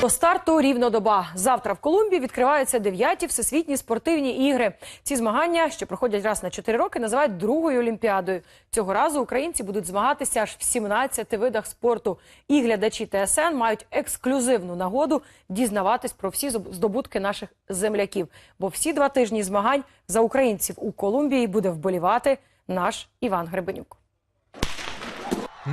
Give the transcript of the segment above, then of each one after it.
До старту рівно доба. Завтра в Колумбії відкриваються дев'яті всесвітні спортивні ігри. Ці змагання, що проходять раз на 4 роки, називають другою олімпіадою. Цього разу українці будуть змагатися аж в 17 видах спорту. І глядачі ТСН мають ексклюзивну нагоду дізнаватись про всі здобутки наших земляків. Бо всі два тижні змагань за українців у Колумбії буде вболівати наш Іван Гребенюк.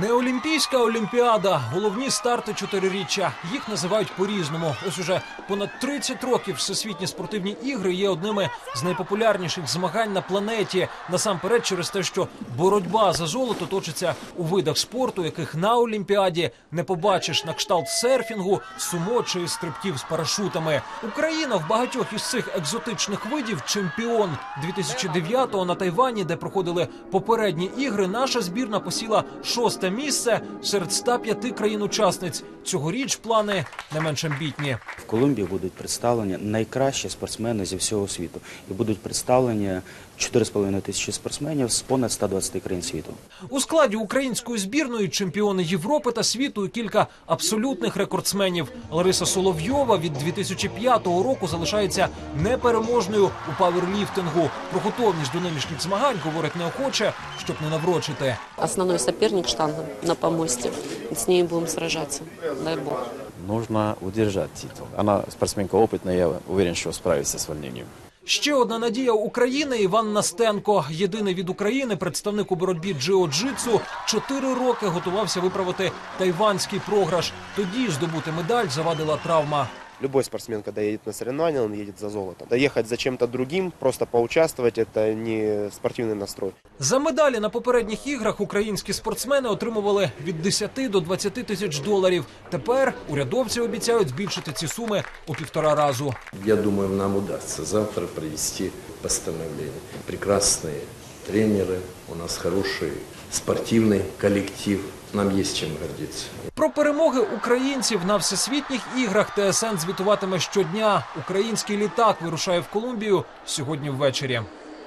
Не олімпійська олімпіада, головні старти чотириріччя. Їх називають по-різному. Ось уже понад 30 років всесвітні спортивні ігри є одними з найпопулярніших змагань на планеті. Насамперед, через те, що боротьба за золото точиться у видах спорту, яких на олімпіаді не побачиш на кшталт серфінгу, сумо чи стрибків з парашутами. Україна в багатьох із цих екзотичних видів чемпіон 2009-го на Тайвані, де проходили попередні ігри. Наша збірна посіла шосте місце серед 105 країн-учасниць. Цьогоріч плани не менш амбітні. В Колумбії будуть представлені найкращі спортсмени зі всього світу. І будуть представлені 4,5 тисячі спортсменів з понад 120 країн світу. У складі української збірної чемпіони Європи та світу і кілька абсолютних рекордсменів. Лариса Соловйова від 2005 року залишається непереможною у паверліфтингу. Про готовність до нинішніх змагань говорить неохоче, щоб не наврочити. Основной соперник штанга на помосте. С ней будем сражаться. Дай бог. нужно удержать титул. Она спортсменка опытная, я уверен, что справится с волнением. Ще одна надія України Іван Настенко. Єдиний від України представник у боротьбі джиу-джитсу. Чотири роки готувався виправити тайванський програш. Тоді здобути медаль завадила травма. Любой спортсмен, когда едет на соревнования, он едет за золотом. Доехать за чем-то другим, просто поучаствовать, это не спортивный настрой. За медалі на попередніх іграх українські спортсмени отримували від 10 до 20 тисяч доларів. Тепер урядовці обіцяють збільшити ці суми у півтора разу. Я думаю, нам удастся завтра провести постановление. Прекрасные тренеры, у нас хороший спортивный коллектив, нам є з чим гордитися. Про перемоги українців на всесвітніх іграх ТСН звітуватиме щодня. Український літак вирушає в Колумбію сьогодні ввечері.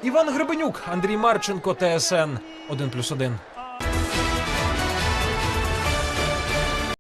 Іван Гребенюк, Андрій Марченко, ТСН 1+,1.